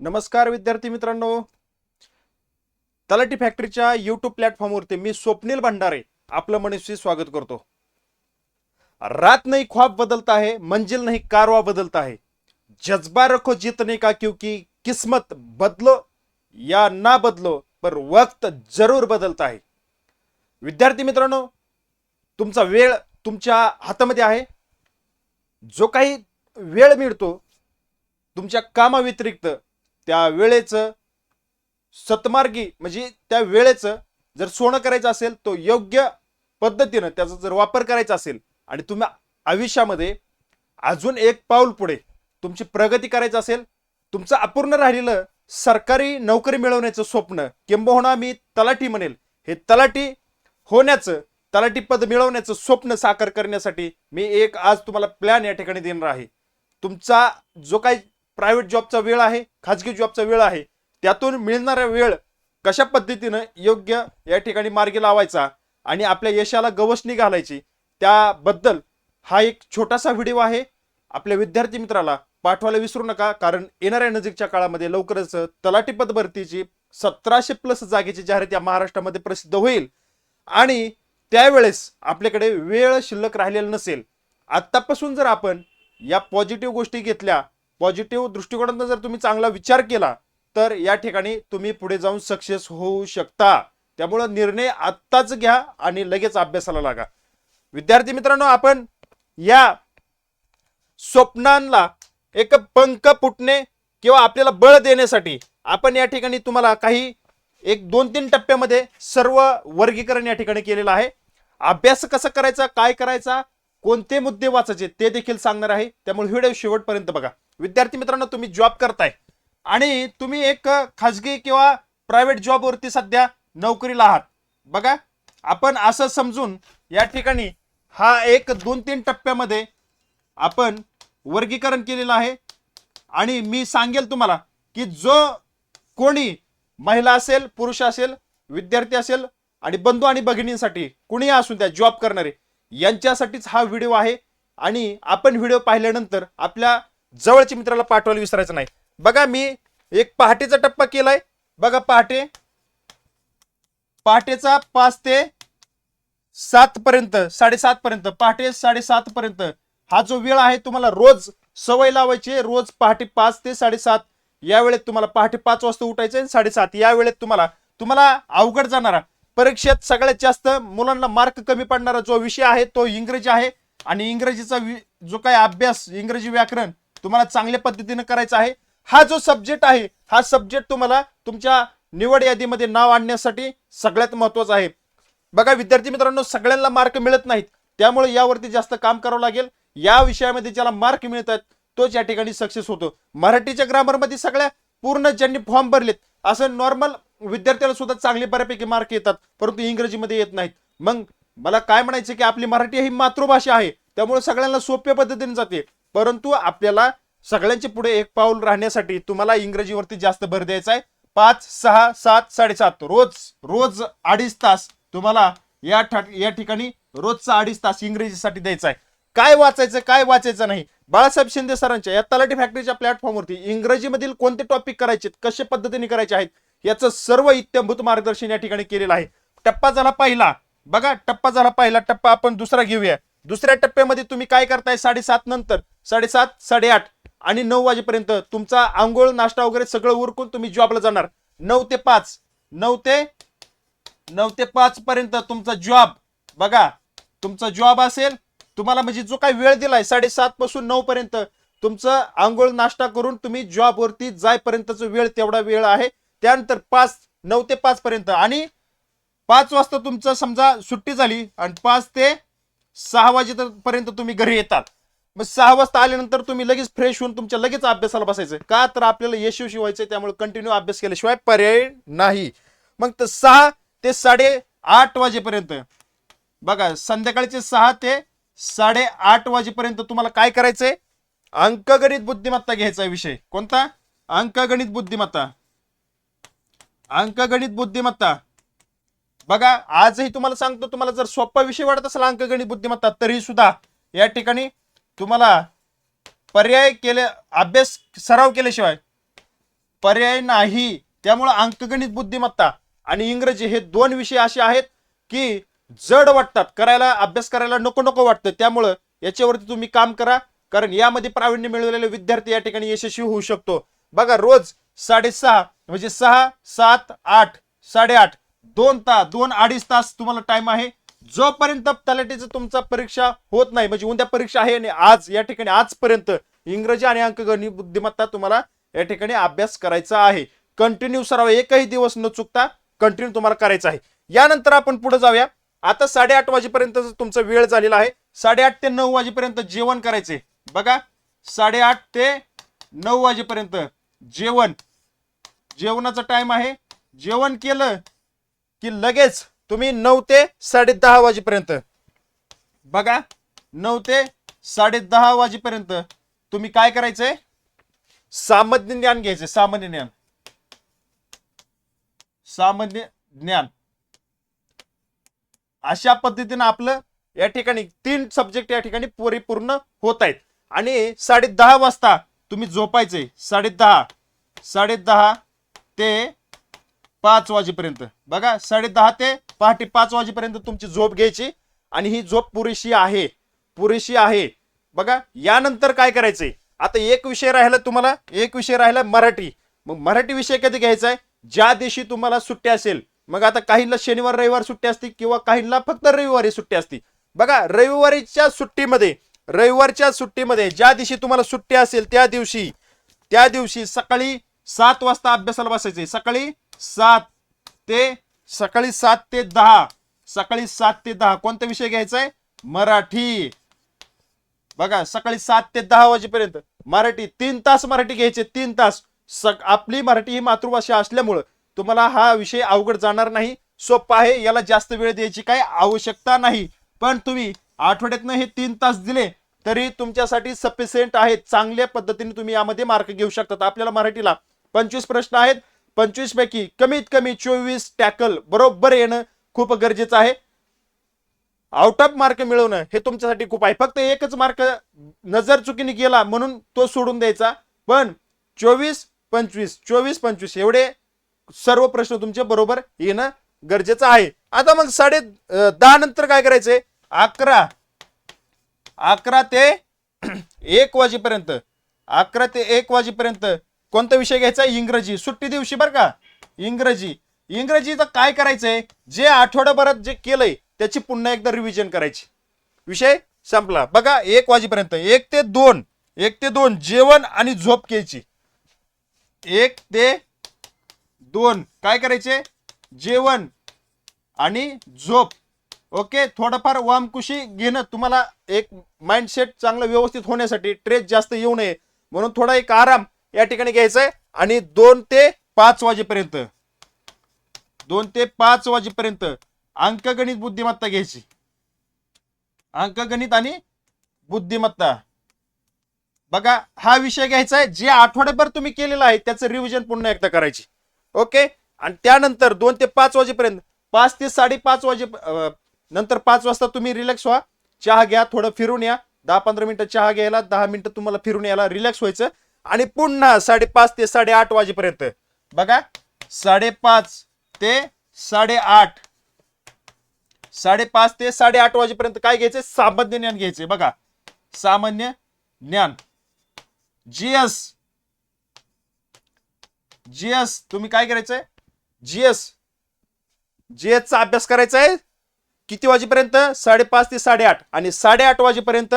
नमस्कार विद्यार्थी मित्रांनो. तलाठी फॅक्टरीच्या युट्यूब प्लॅटफॉर्मवरती मी स्वप्नील भंडारे आपलं मनुष्य स्वागत करतो. रात नाही ख्वाब बदलता आहे मंजिल नाही कारवा बदलत आहे. जज्बा रखो जीतने का क्योंकि किस्मत बदलो या ना बदलो पर वक्त जरूर बदलत आहे. विद्यार्थी मित्रांनो तुमचा वेळ तुमच्या हातामध्ये आहे. जो काही वेळ मिळतो तुमच्या कामाव्यतिरिक्त त्या वेळेचं सतमार्गी म्हणजे त्या वेळेचं जर सोनं करायचं असेल तो योग्य पद्धतीनं त्याचा जर वापर करायचा असेल आणि तुम्ही आयुष्यामध्ये अजून एक पाऊल पुढे तुमची प्रगती करायचं असेल तुमचं अपूर्ण राहिलेलं सरकारी नोकरी मिळवण्याचं स्वप्न किंबहुना मी तलाठी म्हणेल हे तलाठी होण्याचं तलाठी पद मिळवण्याचं स्वप्न साकार करण्यासाठी मी एक आज तुम्हाला प्लॅन या ठिकाणी देणार आहे. तुमचा जो काही प्रायव्हेट जॉबचा वेळ आहे खाजगी जॉबचा वेळ आहे त्यातून मिळणारा वेळ कशा पद्धतीनं योग्य या ठिकाणी मार्गी लावायचा आणि आपल्या यशाला गवसणी घालायची त्याबद्दल हा एक छोटासा व्हिडिओ आहे. आपल्या विद्यार्थी मित्राला पाठवायला विसरू नका कारण येणाऱ्या नजीकच्या काळामध्ये लवकरच तलाठी पद भरतीची सतराशे प्लस जागेची जाहिरात या महाराष्ट्रामध्ये प्रसिद्ध होईल. आणि त्यावेळेस आपल्याकडे वेळ शिल्लक राहिलेला नसेल. आत्तापासून जर आपण या पॉझिटिव्ह गोष्टी घेतल्या पॉझिटिव्ह दृष्टिकोनातून जर तुम्ही चांगला विचार केला तर या ठिकाणी तुम्ही पुढे जाऊन सक्सेस होऊ शकता. त्यामुळं निर्णय आत्ताच घ्या आणि लगेच अभ्यासाला लागा. विद्यार्थी मित्रांनो आपण या स्वप्नांना एक पंख फुटणे किंवा आपल्याला बळ देण्यासाठी आपण या ठिकाणी तुम्हाला काही एक दोन तीन टप्प्यामध्ये सर्व वर्गीकरण या ठिकाणी केलेलं आहे. अभ्यास कसा करायचा काय करायचा कोणते मुद्दे वाचायचे ते देखील सांगणार आहे. त्यामुळे व्हिडिओ शेवटपर्यंत बघा. विद्यार्थी मित्रांनो तुम्ही जॉब करताय. आणि तुम्ही एक खाजगी किंवा प्रायव्हेट जॉबवरती सध्या नोकरीला आहात. बघा आपण असं समजून या ठिकाणी हा एक दोन तीन टप्प्यामध्ये आपण वर्गीकरण केलेलं आहे. आणि मी सांगेल तुम्हाला की जो कोणी महिला असेल पुरुष असेल विद्यार्थी असेल आणि बंधू आणि भगिनींसाठी कुणीही असून द्या जॉब करणारे यांच्यासाठीच हा व्हिडिओ आहे. आणि आपण व्हिडिओ पाहिल्यानंतर आपल्या जवळच्या मित्राला पाठवायला विसरायचं नाही. बघा मी एक पहाटेचा टप्पा केलाय. बघा पहाटे. पहाटेचा पाच ते सात पर्यंत साडेसात पर्यंत पहाटे साडेसात पर्यंत. हा जो वेळ आहे तुम्हाला रोज सवय लावायची रोज पहाटे पाच ते साडेसात. या वेळेत तुम्हाला पहाटे पाच वाजता उठायचं आणि साडेसात. या वेळेत तुम्हाला तुम्हाला अवघड जाणारा परीक्षेत सगळ्यात जास्त मुलांना मार्क कमी पडणारा जो विषय आहे तो इंग्रजी आहे. आणि इंग्रजीचा वि- जो काही अभ्यास इंग्रजी व्याकरण तुम्हाला चांगल्या पद्धतीने करायचा आहे. हा जो सब्जेक्ट आहे हा सब्जेक्ट तुम्हाला तुमच्या निवड यादीमध्ये नाव आणण्यासाठी सगळ्यात महत्त्वाचा आहे. बघा विद्यार्थी मित्रांनो सगळ्यांना मार्क मिळत नाहीत. त्यामुळे यावरती जास्त काम करावं लागेल. या विषयामध्ये ज्याला मार्क मिळत आहेत तोच या ठिकाणी सक्सेस होतो. मराठीच्या ग्रामरमध्ये सगळ्या पूर्ण ज्यांनी फॉर्म भरलेत असं नॉर्मल विद्यार्थ्याला सुद्धा चांगले बऱ्यापैकी मार्क येतात परंतु इंग्रजीमध्ये येत नाहीत. मग मला काय म्हणायचं की आपली मराठी ही मातृभाषा आहे त्यामुळे सगळ्यांना सोप्या पद्धतीने जाते. परंतु आपल्याला सगळ्यांचे पुढे एक पाऊल राहण्यासाठी तुम्हाला इंग्रजीवरती जास्त भर द्यायचा आहे. पाच सहा सात साडेसात. रोज रोज अडीच तास तुम्हाला या ठा- या ठिकाणी रोजचा अडीच तास इंग्रजीसाठी द्यायचा आहे. काय वाचायचं काय वाचायचं नाही? बाळासाहेब शिंदे सरांच्या या तलाठी फॅक्टरीच्या प्लॅटफॉर्मवरती इंग्रजीमधील कोणते टॉपिक करायचे कशा पद्धतीने करायचे आहेत याचं सर्व इत्यंभूत मार्गदर्शन या ठिकाणी केलेलं आहे. टप्पा झाला पहिला. बघा टप्पा झाला पहिला टप्पा आपण दुसरा घेऊया. दुसऱ्या टप्प्यामध्ये तुम्ही काय करताय? साडेसात नंतर. साडेसात साडेआठ आणि नऊ वाजेपर्यंत तुमचा आंघोळ नाश्ता वगैरे सगळं उरकून तुम्ही जॉबला जाणार. नऊ ते पाच नऊ ते नऊ ते पाच पर्यंत तुमचा जॉब बघा तुमचा जॉब असेल तुम्हाला म्हणजे जो काही वेळ दिलाय साडेसात पासून नऊ पर्यंत तुमचं आंघोळ नाश्ता करून तुम्ही जॉबवरती जायपर्यंतचा वेळ तेवढा वेळ आहे. त्यानंतर पाच नऊ ते पाच पर्यंत आणि पाच वाजता तुमचं समजा सुट्टी झाली आणि पाच ते सहा वाजेपर्यंत तुम्ही घरी येतात. मग सहा वाजता आल्यानंतर तुम्ही लगेच फ्रेश होऊन तुमच्या लगेच अभ्यासाला बसायचं. का तर आपल्याला यशस्वी व्हायचंय त्यामुळे कंटिन्यू अभ्यास केल्याशिवाय पर्याय नाही. मग तर सहा ते साडे आठ वाजेपर्यंत. बघा संध्याकाळचे सहा ते साडे आठ वाजेपर्यंत तुम्हाला काय करायचंय? अंकगणित बुद्धिमत्ता घ्यायचा विषय. कोणता? अंकगणित बुद्धिमत्ता. अंकगणित बुद्धिमत्ता. बघा आजही तुम्हाला सांगतो तुम्हाला जर सोपा विषय वाटत असेल अंकगणित बुद्धिमत्ता तरी सुद्धा या ठिकाणी तुम्हाला पर्याय केले अभ्यास सराव केल्याशिवाय पर्याय नाही. त्यामुळं अंकगणित बुद्धिमत्ता आणि इंग्रजी हे दोन विषय असे आहेत की जड वाटतात. करायला अभ्यास करायला नको नको वाटतं. त्यामुळं याच्यावरती तुम्ही काम करा. कारण यामध्ये प्रावीण्य मिळवलेले विद्यार्थी या ठिकाणी यशस्वी होऊ शकतो. बघा रोज साडेसहा म्हणजे सहा सात आठ साडेआठ दोन तास दोन अडीच तास तुम्हाला टाइम आहे. जोपर्यंत तलाठीचं तुमचा परीक्षा होत नाही म्हणजे उद्या परीक्षा आहे आणि आज या ठिकाणी आजपर्यंत इंग्रजी आणि अंकगणित बुद्धिमत्ता तुम्हाला या ठिकाणी अभ्यास करायचा आहे. कंटिन्यू सराव एकही दिवस न चुकता कंटिन्यू तुम्हाला करायचा आहे. यानंतर आपण पुढे जाऊया. आता साडेआठ वाजेपर्यंत तुमचा वेळ झालेला आहे. साडेआठ ते नऊ वाजेपर्यंत जेवण करायचे बघा साडेआठ ते नऊ वाजेपर्यंत जेवण. जेवणाचा टाइम आहे. जेवण केलं की लगेच तुम्ही नऊ ते साडे दहा वाजेपर्यंत. बघा नऊ ते साडे दहा वाजेपर्यंत तुम्ही काय करायचंय? सामान्य ज्ञान घ्यायचंय सामान्य ज्ञान. सामान्य ज्ञान. अशा पद्धतीनं आपलं या ठिकाणी तीन सब्जेक्ट या ठिकाणी परिपूर्ण होत आहेत आणि साडे दहा वाजता तुम्ही झोपायचे साडे दहा साडे दहा ते पाच वाजेपर्यंत. बघा साडे दहा ते पहाटे पाच वाजेपर्यंत तुमची झोप घ्यायची आणि ही झोप पुरेशी आहे पुरेशी आहे. बघा यानंतर काय करायचंय? आता एक विषय राहिला तुम्हाला एक विषय राहिला मराठी. मग मराठी विषय कधी घ्यायचा आहे? ज्या दिवशी तुम्हाला सुट्टी असेल. मग आता काहींना शनिवार रविवार सुट्टी असते किंवा काहींना फक्त रविवारी सुट्टी असते. बघा रविवारीच्या सुट्टीमध्ये रविवारच्या सुट्टीमध्ये ज्या दिवशी तुम्हाला सुट्टी असेल त्या दिवशी त्या दिवशी सकाळी सात वाजता अभ्यासाला बसायचे सकाळी सात ते सकाळी सात ते दहा. सकाळी सात ते दहा. कोणता विषय घ्यायचा आहे मराठी. बघा सकाळी सात ते दहा वाजेपर्यंत मराठी तीन तास मराठी घ्यायचे तीन तास. सक आपली मराठी ही मातृभाषा असल्यामुळं तुम्हाला हा विषय अवघड जाणार नाही. सोपा आहे याला जास्त वेळ द्यायची काही आवश्यकता नाही. पण तुम्ही आठवड्यातनं हे तीन तास दिले तरी तुमच्यासाठी सफिशियंट आहेत. चांगल्या पद्धतीने तुम्ही यामध्ये मार्क घेऊ शकतात. आपल्याला मराठीला पंचवीस प्रश्न आहेत. पंचवीस पैकी कमीत कमी चोवीस टॅकल बरोबर येणं खूप गरजेचं आहे. आउट ऑफ मार्क मिळवणं हे तुमच्यासाठी खूप आहे. फक्त एकच मार्क नजर चुकीने गेला म्हणून तो सोडून द्यायचा. पण चोवीस पंचवीस चोवीस पंचवीस एवढे सर्व प्रश्न तुमचे बरोबर येणं गरजेचं आहे. आता मग साडे दहा नंतर काय करायचंय? अकरा. अकरा ते एक वाजेपर्यंत. अकरा ते एक वाजेपर्यंत. कोणता विषय घ्यायचा? इंग्रजी. सुट्टी दिवशी बरं का? इंग्रजी. इंग्रजीचं काय करायचंय? जे आठवड्याभरात जे केलंय त्याची पुन्हा एकदा रिव्हिजन करायची. विषय संपला. बघा एक वाजेपर्यंत. एक ते दोन. एक ते दोन. जेवण आणि झोप घ्यायची. एक ते दोन. काय करायचे? जेवण आणि झोप. ओके? थोडंफार वामकुशी घेणं तुम्हाला एक माइंडसेट चांगलं व्यवस्थित होण्यासाठी. ट्रेस जास्त येऊ नये. म्हणून थोडा एक आराम. या ठिकाणी घ्यायचंय. आहे आणि दोन ते पाच वाजेपर्यंत. दोन ते पाच वाजेपर्यंत अंकगणित बुद्धिमत्ता घ्यायची. अंकगणित आणि बुद्धिमत्ता. बघा हा विषय घ्यायचा आहे जे आठवड्याभर तुम्ही केलेला आहे त्याचं रिव्हिजन पुन्हा एकदा करायची. ओके आणि त्यानंतर दोन ते पाच वाजेपर्यंत पाच ते साडेपाच वाजे नंतर पाच वाजता तुम्ही रिलॅक्स व्हा. चहा घ्या थोडं फिरून या. दहा पंधरा मिनिटं चहा घ्यायला दहा मिनिटं तुम्हाला फिरून यायला रिलॅक्स व्हायचं. आणि पुन्हा साडेपाच ते साडेआठ वाजेपर्यंत. बघा साडेपाच ते साडेआठ. साडेपाच ते साडेआठ वाजेपर्यंत काय घ्यायचे? सामान्य ज्ञान घ्यायचे. बघा सामान्य ज्ञान. जीएस. जीएस तुम्ही काय करायचंय? जीएस. जीएस चा अभ्यास करायचा आहे. किती वाजेपर्यंत? साडेपाच ते साडेआठ. आणि साडेआठ वाजेपर्यंत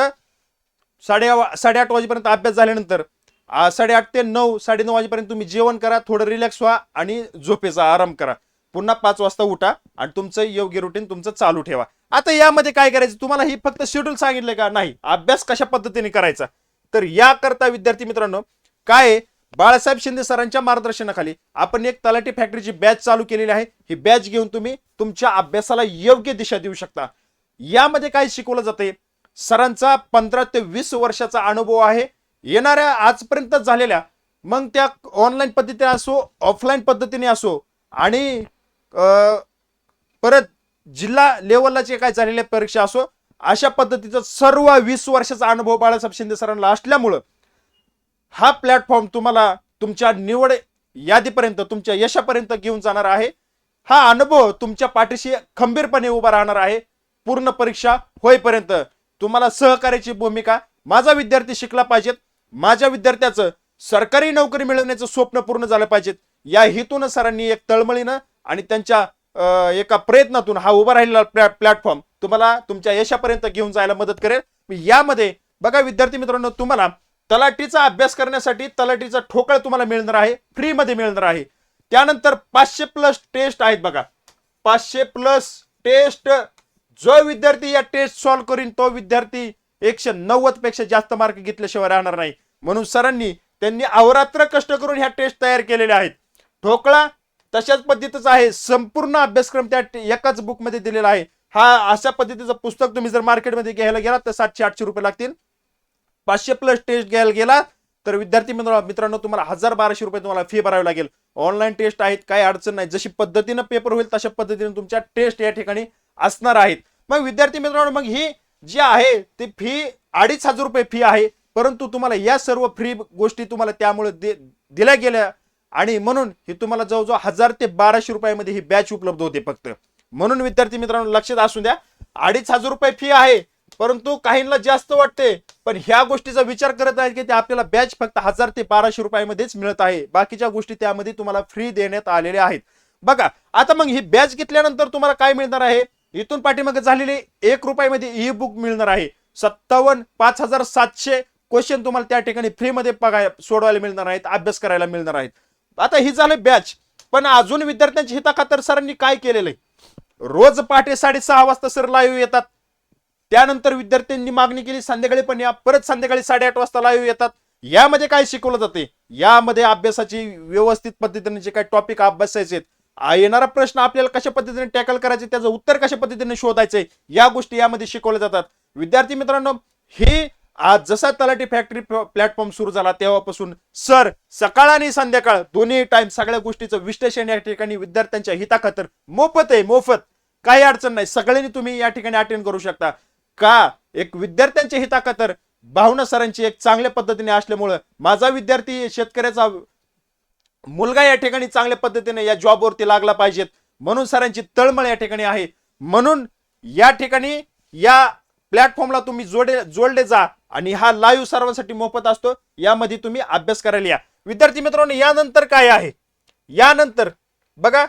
साडे साडेआठ वाजेपर्यंत अभ्यास झाल्यानंतर साडेआठ ते नऊ साडेनऊ वाजेपर्यंत तुम्ही जेवण करा थोडं रिलॅक्स व्हा आणि झोपेचा आराम करा. पुन्हा पाच वाजता उठा आणि तुमचं योग्य रुटीन तुमचं चालू ठेवा. आता यामध्ये काय करायचं? तुम्हाला ही फक्त शेड्यूल सांगितलं का? नाही. अभ्यास कशा पद्धतीने करायचा? तर याकरता विद्यार्थी मित्रांनो काय बाळासाहेब शिंदे सरांच्या मार्गदर्शनाखाली आपण एक तलाठी फॅक्टरीची बॅच चालू केलेली आहे. ही बॅच घेऊन तुम्ही तुमच्या अभ्यासाला योग्य दिशा देऊ शकता. यामध्ये काय शिकवलं जाते सरांचा पंधरा ते वीस वर्षाचा अनुभव आहे. येणाऱ्या आजपर्यंत झालेल्या मग त्या ऑनलाईन पद्धतीने असो ऑफलाईन पद्धतीने असो आणि परत जिल्हा लेवलला जे काय झालेल्या परीक्षा असो अशा पद्धतीचा सर्व वीस वर्षाचा अनुभव बाळासाहेब शिंदे सरांना असल्यामुळं हा प्लॅटफॉर्म तुम्हाला तुमच्या निवड यादीपर्यंत तुमच्या यशापर्यंत घेऊन जाणार आहे. हा अनुभव तुमच्या पाठीशी खंबीरपणे उभा राहणार आहे. पूर्ण परीक्षा होईपर्यंत तुम्हाला सहकार्याची भूमिका माझा विद्यार्थी शिकला पाहिजेत. माझ्या विद्यार्थ्याचं सरकारी नोकरी मिळवण्याचं स्वप्न पूर्ण झालं पाहिजेत. या हेतून सरांनी एक तळमळीनं आणि त्यांच्या एका प्रयत्नातून हा उभा राहिलेला प्लॅ- प्लॅटफॉर्म तुम्हाला तुमच्या यशापर्यंत घेऊन जायला मदत करेल. यामध्ये बघा विद्यार्थी मित्रांनो तुम्हाला तलाठीचा अभ्यास करण्यासाठी तलाठीचा ठोकळ तुम्हाला मिळणार आहे फ्रीमध्ये मिळणार आहे. त्यानंतर पाचशे प्लस टेस्ट आहेत बघा. पाचशे प्लस टेस्ट. जो विद्यार्थी या टेस्ट सॉल्व्ह करीन तो विद्यार्थी एकशे नव्वदपेक्षा जास्त मार्क घेतल्याशिवाय राहणार नाही. म्हणून सरांनी त्यांनी अवरात्र कष्ट करून ह्या टेस्ट तयार केलेल्या आहेत. ठोकळा तशाच पद्धतीचा आहे. संपूर्ण अभ्यासक्रम त्या एकाच बुकमध्ये दिलेला आहे. हा अशा पद्धतीचं पुस्तक तुम्ही जर मार्केटमध्ये घ्यायला गेला तर सातशे आठशे रुपये लागतील. पाचशे प्लस टेस्ट घ्यायला गेला तर विद्यार्थी मित्र मित्रांनो तुम्हाला हजार बाराशे रुपये तुम्हाला फी भरावी लागेल. ऑनलाईन टेस्ट आहेत काही अडचण नाही. जशी पद्धतीनं पेपर होईल तशा पद्धतीने तुमच्या टेस्ट या ठिकाणी असणार आहेत. मग विद्यार्थी मित्रांनो मग ही जी आहे ती फी अडीच हजार रुपये फी आहे. परंतु तुम्हाला या सर्व फ्री गोष्टी तुम्हाला त्यामुळे दे- दिल्या गेल्या. आणि म्हणून ही तुम्हाला जवळजवळ हजार ते बाराशे रुपयामध्ये ही बॅच उपलब्ध होते फक्त. म्हणून विद्यार्थी मित्रांनो लक्षात असू द्या अडीच हजार रुपये फी आहे. परंतु काहींना जास्त वाटते. पण ह्या गोष्टीचा विचार करत आहेत की ते आपल्याला बॅच फक्त हजार ते बाराशे रुपयामध्येच मिळत आहे. बाकीच्या गोष्टी त्यामध्ये तुम्हाला फ्री देण्यात आलेल्या आहेत. बघा आता मग ही बॅच घेतल्यानंतर तुम्हाला काय मिळणार आहे? इथून पाठीमागे झालेले एक रुपयामध्ये ई बुक मिळणार आहे. सत्तावन्न पाच हजार सातशे क्वेश्चन तुम्हाला त्या ठिकाणी फ्रीमध्ये बघाय सोडवायला मिळणार आहेत अभ्यास करायला मिळणार आहेत. आता ही झालं बॅच पण अजून विद्यार्थ्यांच्या हिताखातर सरांनी काय केलेलं आहे? रोज पहाटे साडेसहा वाजता सर लाईव्ह येतात. त्यानंतर विद्यार्थ्यांनी मागणी केली संध्याकाळी पण या परत संध्याकाळी साडेआठ वाजता लाईव्ह येतात. यामध्ये काय शिकवलं जाते? यामध्ये अभ्यासाची व्यवस्थित पद्धतीने जे काही टॉपिक अभ्यासायचे आहेत, येणारा प्रश्न आपल्याला कशा पद्धतीने टॅकल करायचे त्याचं उत्तर कशा पद्धतीने शोधायचंय या गोष्टी यामध्ये शिकवल्या जातात. विद्यार्थी मित्रांनो हे आज जसा तलाठी फॅक्टरी प्लॅटफॉर्म सुरू झाला तेव्हापासून सर सकाळ आणि संध्याकाळ दोन्ही टाइम सगळ्या गोष्टीचं विश्लेषण या ठिकाणी विद्यार्थ्यांच्या हिताखातर मोफत आहे मोफत. काही अडचण नाही सगळ्यांनी तुम्ही या ठिकाणी अटेंड करू शकता. का? एक विद्यार्थ्यांच्या हिताखातर भावना सरांची एक चांगल्या पद्धतीने असल्यामुळं माझा विद्यार्थी शेतकऱ्याचा मुलगा या ठिकाणी चांगल्या पद्धतीने या जॉबवरती लागला पाहिजेत. म्हणून सरांची तळमळ या ठिकाणी आहे. म्हणून या ठिकाणी या प्लॅटफॉर्मला तुम्ही जोडे जोडले जा आणि हा लाईव्ह सर्वांसाठी मोफत असतो. यामध्ये तुम्ही अभ्यास करायला या. विद्यार्थी मित्रांनो यानंतर काय आहे? यानंतर बघा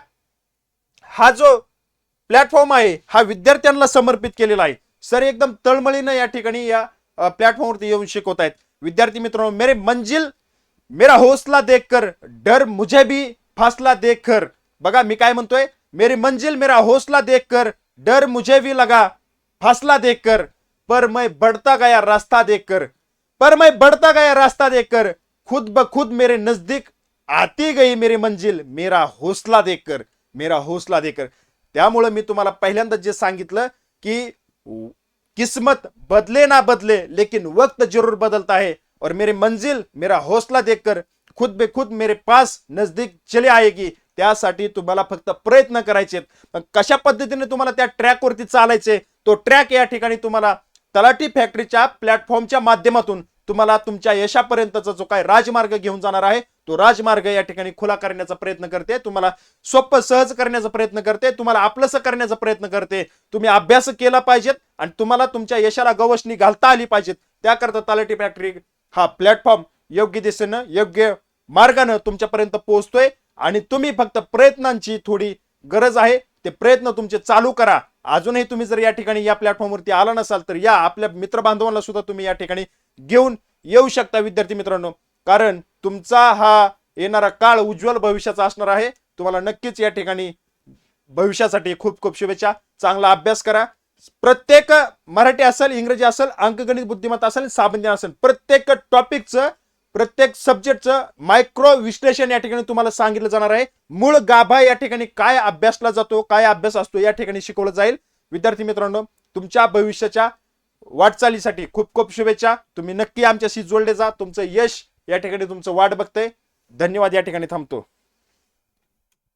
हा जो प्लॅटफॉर्म आहे हा विद्यार्थ्यांना समर्पित केलेला आहे. सर एकदम तळमळीनं या ठिकाणी या प्लॅटफॉर्मवरती येऊन शिकवत आहेत विद्यार्थी मित्रांनो मेरे मंजिल मेरा हौसला देखकर डर मुझे भी फासला देखकर। बघा मी काय म्हणतोय? मेरी मंजिल मेरा हौसला देखकर डर मुझे भी लगा फासला देखकर। पर मैं बढ़ता गया रास्ता देखकर। पर मैं बढ़ता गया रास्ता देखकर खुद ब खुद मेरे नजदीक आती गई मेरी मंजिल मेरा हौसला देखकर मेरा हौसला देखकर। त्यामुळे मी तुम्हाला पहिल्यांदा जे सांगितलं की किस्मत बदले ना बदले लेकिन वक्त जरूर बदलता है और मेरी मंजिल मेरा हौसला देखकर खुद बे खुद मेरे पास नजदीक चले आएगी। त्यासाठी तुम्हाला फक्त प्रयत्न करायचे पण कशा पद्धतीने तुम्हाला त्या ट्रॅकवरती चालायचे तो ट्रॅक या ठिकाणी तुम्हाला तलाठी फॅक्टरीच्या प्लॅटफॉर्मच्या माध्यमातून तुम्हाला तुमच्या यशापर्यंतचा जो काय राजमार्ग घेऊन जाणार आहे तो राजमार्ग या ठिकाणी खुला करण्याचा प्रयत्न करते तुम्हाला सोपं सहज करण्याचा प्रयत्न करते तुम्हाला आपलंसं करण्याचा प्रयत्न करते. तुम्ही अभ्यास केला पाहिजेत आणि तुम्हाला तुमच्या यशाला गवसणी घालता आली पाहिजेत. त्याकरता तलाठी फॅक्टरी हा प्लॅटफॉर्म योग्य दिशेनं योग्य मार्गानं तुमच्यापर्यंत पोहोचतोय आणि तुम्ही फक्त प्रयत्नांची थोडी गरज आहे. ते प्रयत्न तुमचे चालू करा. अजूनही तुम्ही जर या ठिकाणी या प्लॅटफॉर्मवरती आला नसाल तर या आपल्या मित्र बांधवांना सुद्धा तुम्ही या ठिकाणी घेऊन येऊ शकता विद्यार्थी मित्रांनो. कारण तुमचा हा येणारा काळ उज्ज्वल भविष्याचा असणार आहे. तुम्हाला नक्कीच या ठिकाणी भविष्यासाठी खूप खूप शुभेच्छा. चांगला अभ्यास करा. प्रत्येक मराठी असेल इंग्रजी असेल अंकगणित बुद्धिमत्ता असेल साबंधी असेल प्रत्येक टॉपिकचं प्रत्येक सब्जेक्टचं मायक्रो विश्लेषण या ठिकाणी तुम्हाला सांगितलं जाणार आहे. मूळ गाभा या ठिकाणी काय अभ्यासला जातो काय अभ्यास असतो या ठिकाणी शिकवलं जाईल. विद्यार्थी मित्रांनो तुमच्या भविष्याच्या वाटचालीसाठी खूप खूप शुभेच्छा. तुम्ही नक्की आमच्याशी जोडले जा. तुमचं यश या ठिकाणी तुमचं वाट बघतंय. धन्यवाद या ठिकाणी थांबतो.